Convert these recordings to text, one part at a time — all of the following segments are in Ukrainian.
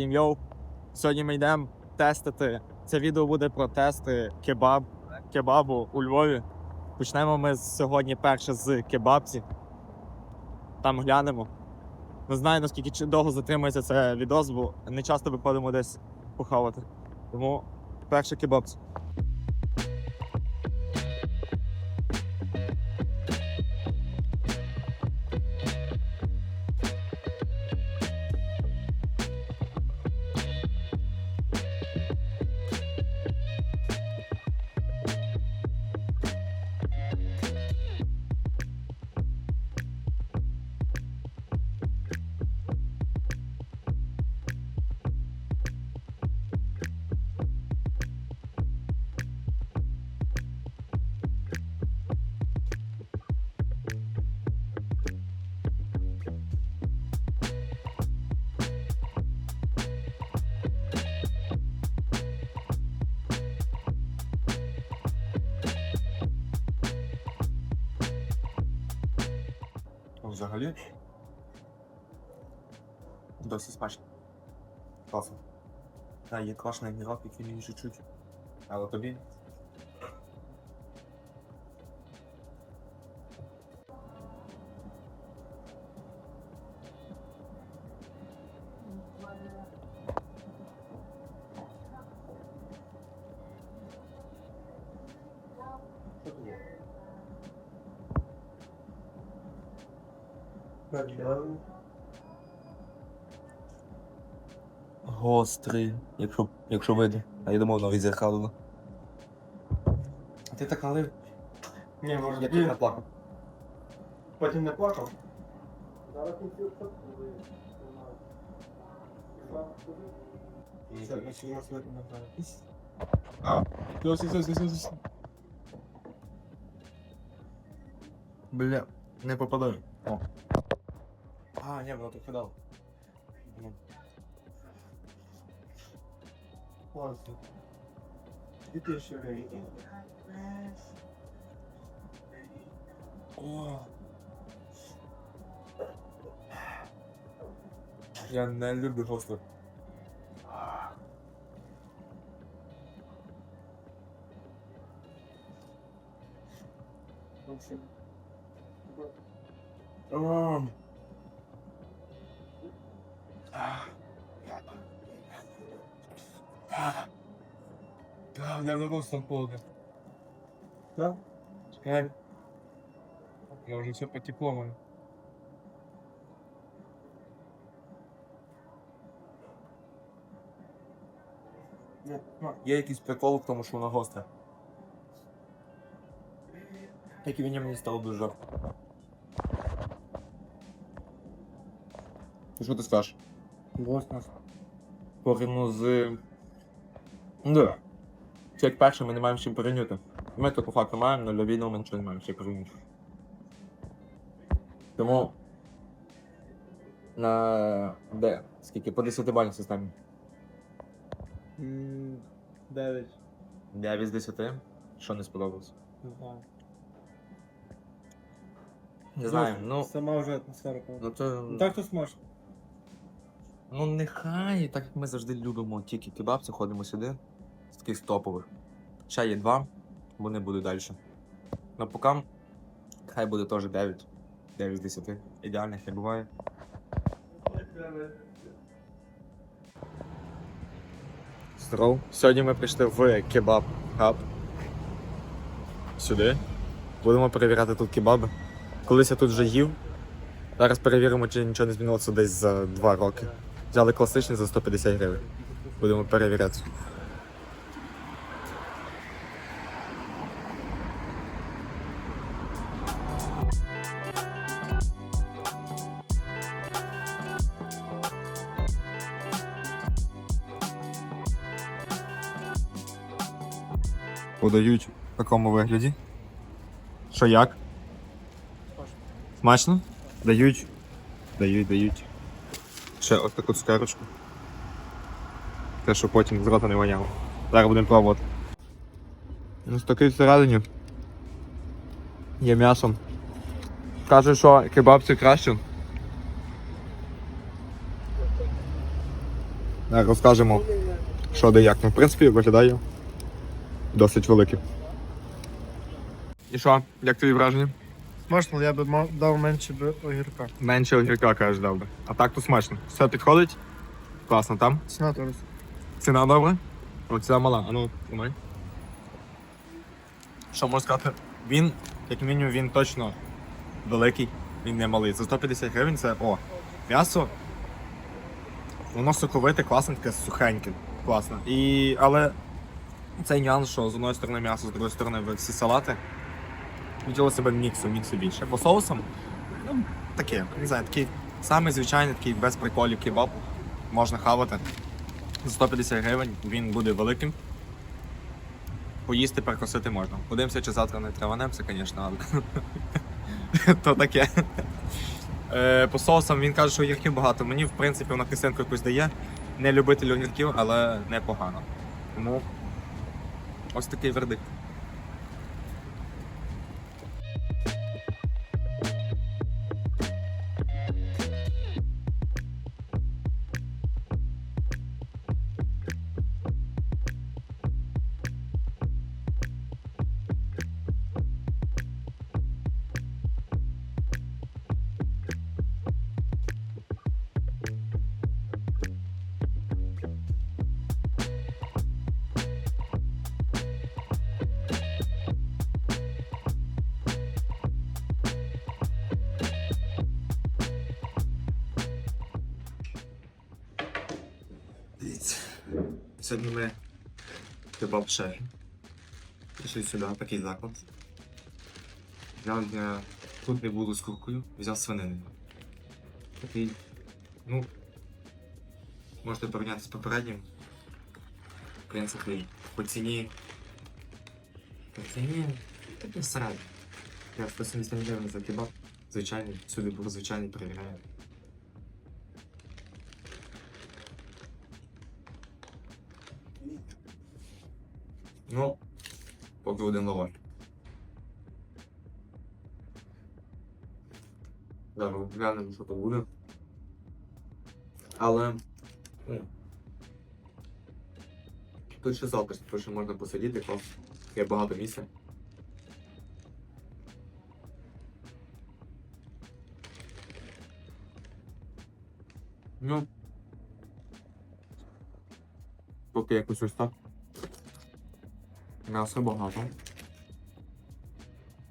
Всім йоу. Сьогодні ми йдемо тестити. Це відео буде про тести кебаб, кебабу у Львові. Почнемо ми сьогодні перше з кебабці. Там глянемо. Не знаю, наскільки довго затримується це відос, бо не часто виходимо десь похавати. Тому перше кебабці. Взагалі. Досить смачно. Класно. Так, є класний гнірок, який мені чуть-чуть. Але тобі. Гострий, якщо, якщо видно. А я думав, навіть зеркалило. А ти так налив? Ні, може, Я тут потім не плакав. Направо. Все, все, все, все, все. Бля, не попадаю. О. А, не, воно так кидало. Класно. І ти ще грей. О. Я не люблю гостро. Ам. Да, я на ростом холодно. Так? Чекай. Я уже все потекло мое. Ні, ну, Є якийсь прикол в тому, що вона гостра. Тільки мені мені стало дуже жарко. Ти що ти скажеш? Класно. Порівну з. Да. Це як перше, ми не маємо чим порівнювати. Ми то по факту маємо, але для відео ми нічого не маємо ще порівнювати. Тому. На. Де? Скільки? По 10 бальній системі. М, Дев'ять. 9 з 10. Що не сподобалось? Не знаю. Не знаю, ну. Сама вже атмосфера. Ну то. Ну так то смачно. Ну нехай, так як ми завжди любимо тільки кебабці, ходимо сюди, з таких топових. Ще є два, вони будуть далі. Ну поки хай буде теж 9. 9 з 10. Ідеальних не буває. Здоров. Сьогодні ми прийшли в кебаб хаб. Сюди. Будемо перевіряти тут кебаби. Колись я тут вже їв. Зараз перевіримо, чи нічого не змінилося десь за 2 роки. Взяли класичний за 150 гривень. Будемо перевіряти. Подають в такому вигляді. Що як? Смачно? Дають. Дають, дають. Ще ось таку цукерочку. Те, що потім з рота не воняло. Зараз будемо пробувати. Ось такий всередині. Є м'ясо. Кажуть, що кебаб це краще. Е, Розкажемо, що де як. Ну, в принципі, виглядає досить великим. І що, як твої враження? Смачно, я би мав дав менше би огірка. Менше огірка, кажеш, дав би. А так то смачно. Все підходить? Класно там. Ціна теж. Ціна добра? О, ціна мала. А ну, тримай. Що можу сказати? Він, як мінімум, він точно великий, він не малий. За 150 гривень це о, м'ясо. Воно соковите, класне, таке сухеньке. Класно. І, але цей нюанс, що з одної сторони м'ясо, з другої сторони всі салати. Відділо себе міксу, міксу більше. По соусам, ну, таке, не знаю, такий самий звичайний, такий без приколів кебаб. Можна хавати. За 150 гривень він буде великим. Поїсти, перекусити можна. Подивимося, чи завтра не траванемося, звісно, але то таке. Е, по соусам він каже, що огірків багато. Мені, в принципі, воно кисленьку якусь дає. Не любитель огірків, але непогано. Тому ось такий вердикт. Сьогодні ми кебаб шері. Прийшли сюди, такий заклад. Взяв я тут не буду з куркою, взяв свинину. Ну, можете порівняти з попереднім. В принципі, по ціні. По ціні таке середньо. Я 170 гривень за кебаб. Звичайний, сюди був звичайний перевіряю. Ну, поки один лаваш. Зараз глянемо, що тут буде. Але. ну, Тут ще затишно, тому що можна посидіти, клас. Є багато місця. Ну. Поки якось ось так. М'яса багато.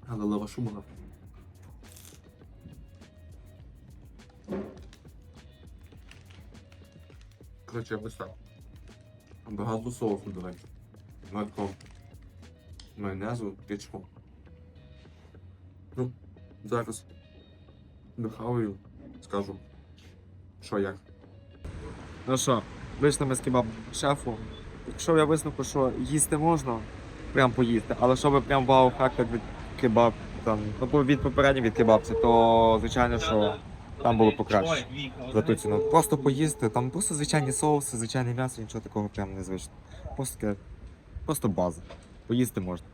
Але лавашу багато. Коротше, ось так. Багато соусу давай. Багато майонезу, пічку. Ну, зараз дохаваю, скажу, що як. Ну що, вийшли ми з кебаб шефу. Якщо я висновку, що їсти можна, прям поїсти, але щоб прям вау хакер від кебаб, там, ну, від попереднього від кебабці, то звичайно, що там було покраще за ту ціну. Просто поїсти, там просто звичайні соуси, звичайне м'ясо, нічого такого прям незвичного. Просто просто база. Поїсти можна.